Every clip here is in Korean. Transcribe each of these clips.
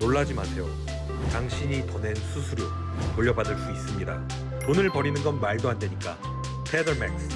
놀라지 마세요. 당신이 더 낸 수수료 돌려받을 수 있습니다. 돈을 버리는 건 말도 안 되니까. 테더맥스.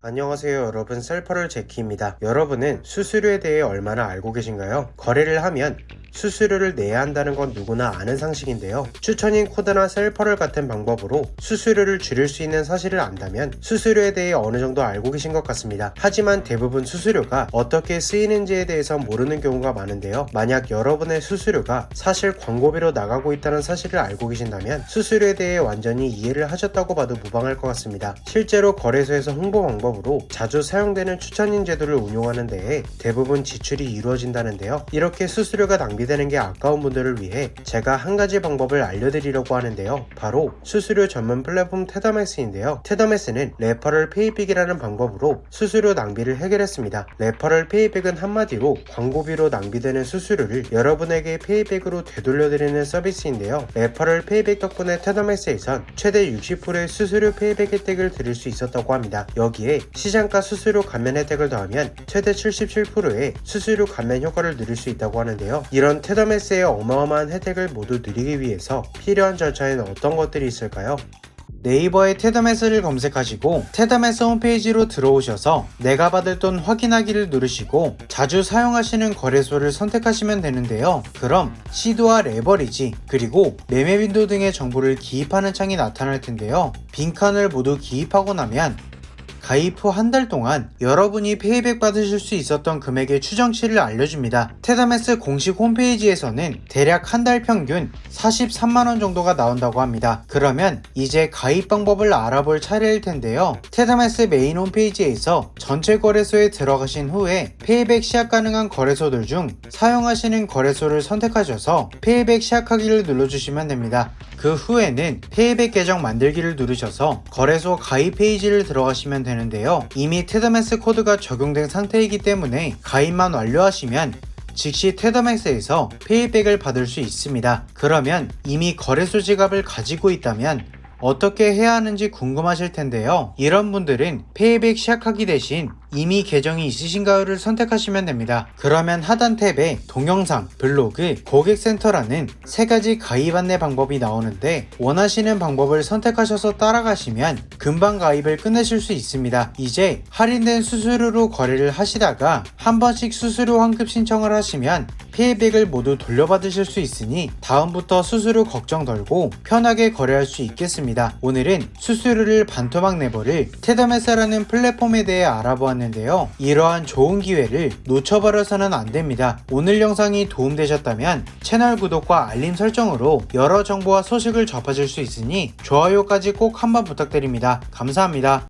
안녕하세요 여러분 셀퍼럴 제키입니다. 여러분은 수수료에 대해 얼마나 알고 계신가요? 거래를 하면 수수료를 내야 한다는 건 누구나 아는 상식인데요. 추천인 코드나 셀퍼럴 같은 방법으로 수수료를 줄일 수 있는 사실을 안다면 수수료에 대해 어느 정도 알고 계신 것 같습니다. 하지만 대부분 수수료가 어떻게 쓰이는지에 대해서 모르는 경우가 많은데요. 만약 여러분의 수수료가 사실 광고비로 나가고 있다는 사실을 알고 계신다면 수수료에 대해 완전히 이해를 하셨다고 봐도 무방할 것 같습니다. 실제로 거래소에서 홍보 방법으로 자주 사용되는 추천인 제도를 운용하는 데에 대부분 지출이 이루어진다는데요. 이렇게 수수료가 낭비되는 게 아까운 분들을 위해 제가 한 가지 방법을 알려드리려고 하는데요. 바로 수수료 전문 플랫폼 테더맥스인데요. 테더맥스는 레퍼럴 페이백이라는 방법으로 수수료 낭비를 해결했습니다. 레퍼럴 페이백은 한마디로 광고비로 낭비되는 수수료를 여러분에게 페이백으로 되돌려드리는 서비스인데요. 레퍼럴 페이백 덕분에 테더맥스에선 최대 60%의 수수료 페이백 혜택을 드릴 수 있었다고 합니다. 여기에 시장가 수수료 감면 혜택을 더하면 최대 77%의 수수료 감면 효과를 누릴 수 있다고 하는데요. 이런 테더맥스의 어마어마한 혜택을 모두 누리기 위해서 필요한 절차에는 어떤 것들이 있을까요? 네이버에 테더메스를 검색하시고 테더메스 홈페이지로 들어오셔서 내가 받을 돈 확인하기를 누르시고 자주 사용하시는 거래소를 선택하시면 되는데요. 그럼 시드와 레버리지 그리고 매매 빈도 등의 정보를 기입하는 창이 나타날 텐데요. 빈칸을 모두 기입하고 나면 가입 후 한 달 동안 여러분이 페이백 받으실 수 있었던 금액의 추정치를 알려줍니다. 테다메스 공식 홈페이지에서는 대략 한 달 평균 43만원 정도가 나온다고 합니다. 그러면 이제 가입 방법을 알아볼 차례일 텐데요. 테다메스 메인 홈페이지에서 전체 거래소에 들어가신 후에 페이백 시작 가능한 거래소들 중 사용하시는 거래소를 선택하셔서 페이백 시작하기를 눌러주시면 됩니다. 그 후에는 페이백 계정 만들기를 누르셔서 거래소 가입 페이지를 들어가시면 되는 데요. 이미 테더맥스 코드가 적용된 상태이기 때문에 가입만 완료하시면 즉시 테더맥스에서 페이백을 받을 수 있습니다. 그러면 이미 거래소 지갑을 가지고 있다면 어떻게 해야 하는지 궁금하실 텐데요. 이런 분들은 페이백 시작하기 대신 이미 계정이 있으신가요를 선택하시면 됩니다. 그러면 하단 탭에 동영상, 블로그, 고객센터라는 세 가지 가입 안내 방법이 나오는데 원하시는 방법을 선택하셔서 따라가시면 금방 가입을 끝내실 수 있습니다. 이제 할인된 수수료로 거래를 하시다가 한 번씩 수수료 환급 신청을 하시면 페이백을 모두 돌려받으실 수 있으니 다음부터 수수료 걱정 덜고 편하게 거래할 수 있겠습니다. 오늘은 수수료를 반토막 내버릴 테더메사라는 플랫폼에 대해 알아보았 는데요. 이러한 좋은 기회를 놓쳐버려서는 안 됩니다. 오늘 영상이 도움되셨다면 채널 구독과 알림 설정으로 여러 정보와 소식을 접하실 수 있으니 좋아요까지 꼭 한번 부탁드립니다. 감사합니다.